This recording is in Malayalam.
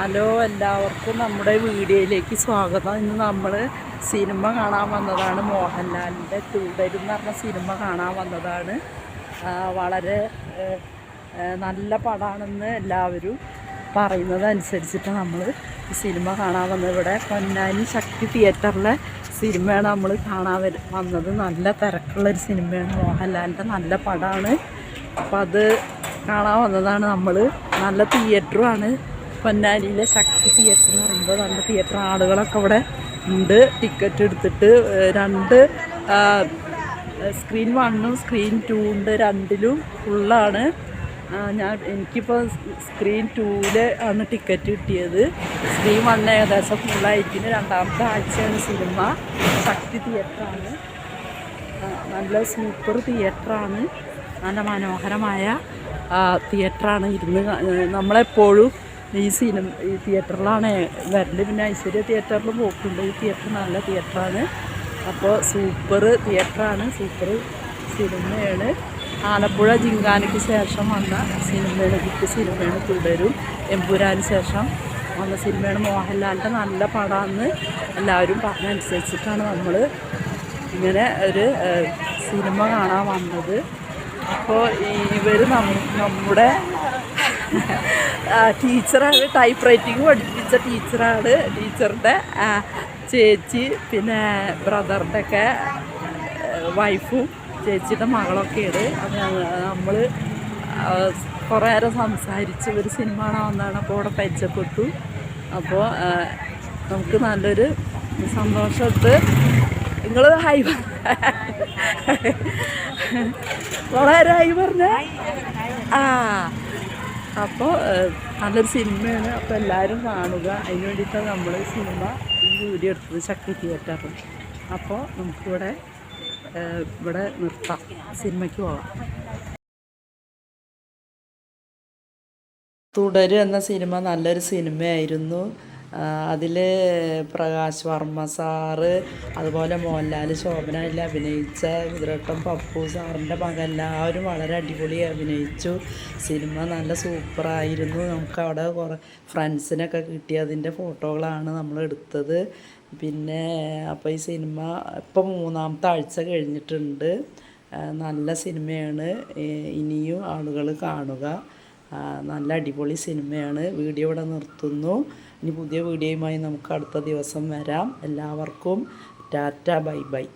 ഹലോ എല്ലാവർക്കും നമ്മുടെ വീഡിയോയിലേക്ക് സ്വാഗതം. ഇന്ന് നമ്മൾ സിനിമ കാണാൻ വന്നതാണ് മോഹൻലാലിന്റെ തുടരും എന്ന് പറഞ്ഞ സിനിമ കാണാൻ വന്നതാണ്. വളരെ നല്ല പടമാണെന്ന് എല്ലാവരും പറയുന്നതനുസരിച്ചിട്ട് നമ്മൾ സിനിമ കാണാൻ വന്നത്. ഇവിടെ പൊന്നാനി ശക്തി തിയേറ്ററിലെ സിനിമയാണ് നമ്മൾ കാണാൻ വന്നത്. നല്ല തിരക്കുള്ളൊരു സിനിമയാണ് മോഹൻലാലിന്റെ. നല്ല പടമാണ്. അപ്പം അത് കാണാൻ വന്നതാണ് നമ്മൾ നല്ല തിയേറ്ററുമാണ് പൊന്നാനിയിലെ ശക്തി തിയേറ്റർ എന്ന് പറയുമ്പോൾ നല്ല തിയേറ്റർ ആളുകളൊക്കെ ഇവിടെ ഉണ്ട്. ടിക്കറ്റ് എടുത്തിട്ട് രണ്ട് സ്ക്രീൻ വണ്ണും സ്ക്രീൻ ടൂ ഉണ്ട്. രണ്ടിലും ഫുള്ളാണ് ഞാൻ എനിക്കിപ്പോൾ സ്ക്രീൻ ടൂവിൽ ആണ് ടിക്കറ്റ് കിട്ടിയത്. സ്ക്രീൻ വൺ ഏകദേശം ഫുള്ളായിരിക്കുന്നു രണ്ടാമത്തെ ആഴ്ചയാണ് സിനിമ ശക്തി തിയേറ്ററാണ് നല്ല സൂപ്പർ തിയേറ്ററാണ് നല്ല മനോഹരമായ തിയേറ്ററാണ് ഇരുന്ന് നമ്മളെപ്പോഴും ഈ സിനിമ ഈ തിയേറ്ററിലാണ് വരൽ. പിന്നെ ഐശ്വര്യ തിയേറ്ററിൽ പോക്കുണ്ട്. ഈ തിയേറ്റർ നല്ല തിയേറ്ററാണ്. അപ്പോൾ സൂപ്പർ തിയേറ്ററാണ്. സൂപ്പർ സിനിമയാണ്. ആലപ്പുഴ ജിങ്കാനയ്ക്ക് ശേഷം വന്ന സിനിമയാണ് ഹിറ്റ് സിനിമയാണ് തുടരും. എമ്പുരാന് ശേഷം വന്ന സിനിമയാണ് മോഹൻലാലിന്റെ നല്ല പടമാണെന്ന് എല്ലാവരും പറഞ്ഞനുസരിച്ചിട്ടാണ് നമ്മൾ ഇങ്ങനെ ഒരു സിനിമ കാണാൻ വന്നത്. അപ്പോൾ ഇവർ നമ്മുടെ ടീച്ചറാണ് ടൈപ്പ് റൈറ്റിംഗ് പഠിപ്പിച്ച ടീച്ചറാണ് ടീച്ചറുടെ ചേച്ചി പിന്നെ ബ്രദറിന്റെ ഒക്കെ വൈഫും ചേച്ചിയുടെ മകളൊക്കെയാണ്. നമ്മൾ കുറേ നേരം സംസാരിച്ച് ഒരു സിനിമ കാണാൻ വന്നതാണ് അപ്പോൾ അവിടെ പരിചയപ്പെട്ടു അപ്പോൾ നമുക്ക് നല്ലൊരു സന്തോഷത്ത് നിങ്ങൾ ഹൈ വളരെ ഹൈ പറഞ്ഞ? ആ. അപ്പോൾ നല്ലൊരു സിനിമയാണ്. അപ്പോൾ എല്ലാവരും കാണുക. അതിന് വേണ്ടിയിട്ടാണ് നമ്മൾ സിനിമ വീഡിയോ എടുത്തത് ശക്തി തിയേറ്ററിൽ അപ്പോൾ നമുക്കിവിടെ ഇവിടെ നിർത്താം. സിനിമയ്ക്ക് പോവാം. തുടരും എന്ന സിനിമ നല്ലൊരു സിനിമയായിരുന്നു. അതിൽ പ്രകാശ് വർമ്മ സാറ് അതുപോലെ മോഹൻലാൽ ശോഭന ശോഭനയിൽ അഭിനയിച്ച കുതിരട്ടം പപ്പു സാറിന്റെ മകൻ എല്ലാവരും വളരെ അടിപൊളി അഭിനയിച്ചു. സിനിമ നല്ല സൂപ്പറായിരുന്നു. നമുക്ക് അവിടെ കുറേ ഫ്രണ്ട്സിനൊക്കെ കിട്ടി അതിന്റെ ഫോട്ടോകളാണ് നമ്മൾ എടുത്തത്. പിന്നെ അപ്പോൾ ഈ സിനിമ ഇപ്പോൾ മൂന്നാമത്തെ ആഴ്ച കഴിഞ്ഞിട്ടുണ്ട്. നല്ല സിനിമയാണ്. ഇനിയും ആളുകൾ കാണുക. നല്ല അടിപൊളി സിനിമയാണ്. വീഡിയോ ഇവിടെ നിർത്തുന്നു. ഇനി പുതിയ വീഡിയോയുമായി നമുക്ക് അടുത്ത ദിവസം വരാം. എല്ലാവർക്കും ടാറ്റ ബൈ ബൈ.